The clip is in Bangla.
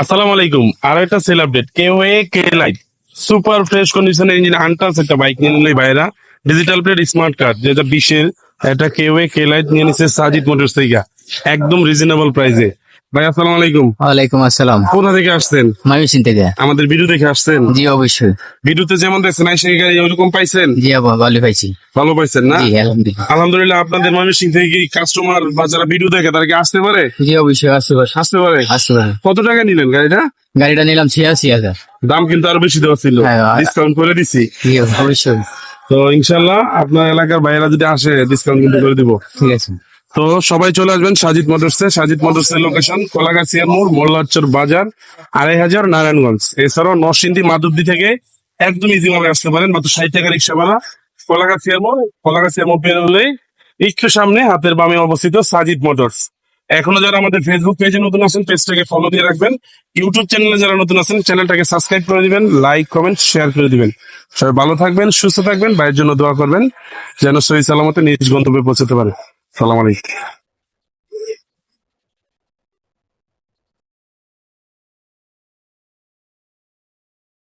আসসালামু আলাইকুম। আর একটা sale update Keeway K light super fresh কন্ডিশনের ইঞ্জিন আনটাস একটা বাইক নিয়ে নিলে ভাইরা। ডিজিটাল প্লেট স্মার্ট কার্ড যেটা বিশের। এটা কে ওয়ে কে লাইট নিয়ে নিচ্ছে সাজিদ মোটরস থেকে। একদম রিজনেবল প্রাইসে ভাই আসসালামু আলাইকুম। ওয়ালাইকুম আসসালাম। কোথা থেকে আসছেন? থেকে। আমাদের ভিডিও দেখে আসছেন? জি অবশ্যই। ভিডিওতে যেমন দেখছেন আইসে গাড়ি ওরকম পাইছেন? জি ভালো পাইছি। ভালো পাইছেন না? জি আলহামদুলিল্লাহ। আলহামদুলিল্লাহ আপনাদের ময়মনসিং থেকে কি কাস্টমার বা যারা ভিডিও দেখে তারা কি আসতে পারে? জি অবশ্যই আসতে পারে। আসতে পারে? আসতে পারে। কত টাকা নিলেন গাড়িটা? গাড়িটা নিলাম ছিয়াশি হাজার। দাম কিন্তু আরও বেশি দেওয়া ছিল। হ্যাঁ, ডিসকাউন্ট করে দিছি। জি অবশ্যই। তো ইনশাল্লাহ আপনার এলাকার বাইরা যদি আসে ডিসকাউন্ট কিন্তু করে দিব। ঠিক আছে। তো সবাই চলে আসবেন সাজিদ মোটরসে সাজিদ মোটরসের লোকেশন কোলাগাছিয়া মোড় মোল্লাচর বাজার আড়াই হাজার নারায়ণগঞ্জ। এছাড়াও নরসিংদী, মাধবদী থেকে একদম ইজি ভাবে আসতে পারেন, মাত্র ষাট টাকা রিক্সা ভাড়া কোলাগাছিয়া মোড় কোলাগাছিয়া মোড় পেরোলে একটু সামনে হাতের বামে অবস্থিত সাজিদ মোটরস এখনও যারা আমাদের ফেসবুক পেজে নতুন আছেন পেজটাকে ফলো দিয়ে রাখবেন। ইউটিউব চ্যানেলে যারা নতুন আছেন চ্যানেলটাকে সাবস্ক্রাইব করে দিবেন লাইক কমেন্ট শেয়ার করে দিবেন। সবাই ভালো থাকবেন, সুস্থ থাকবেন, ভাইয়ের জন্য দোয়া করবেন, যেন সহি সালামতে নিজ গন্তব্যে পৌঁছতে পারে। সালাম আলাইকুম।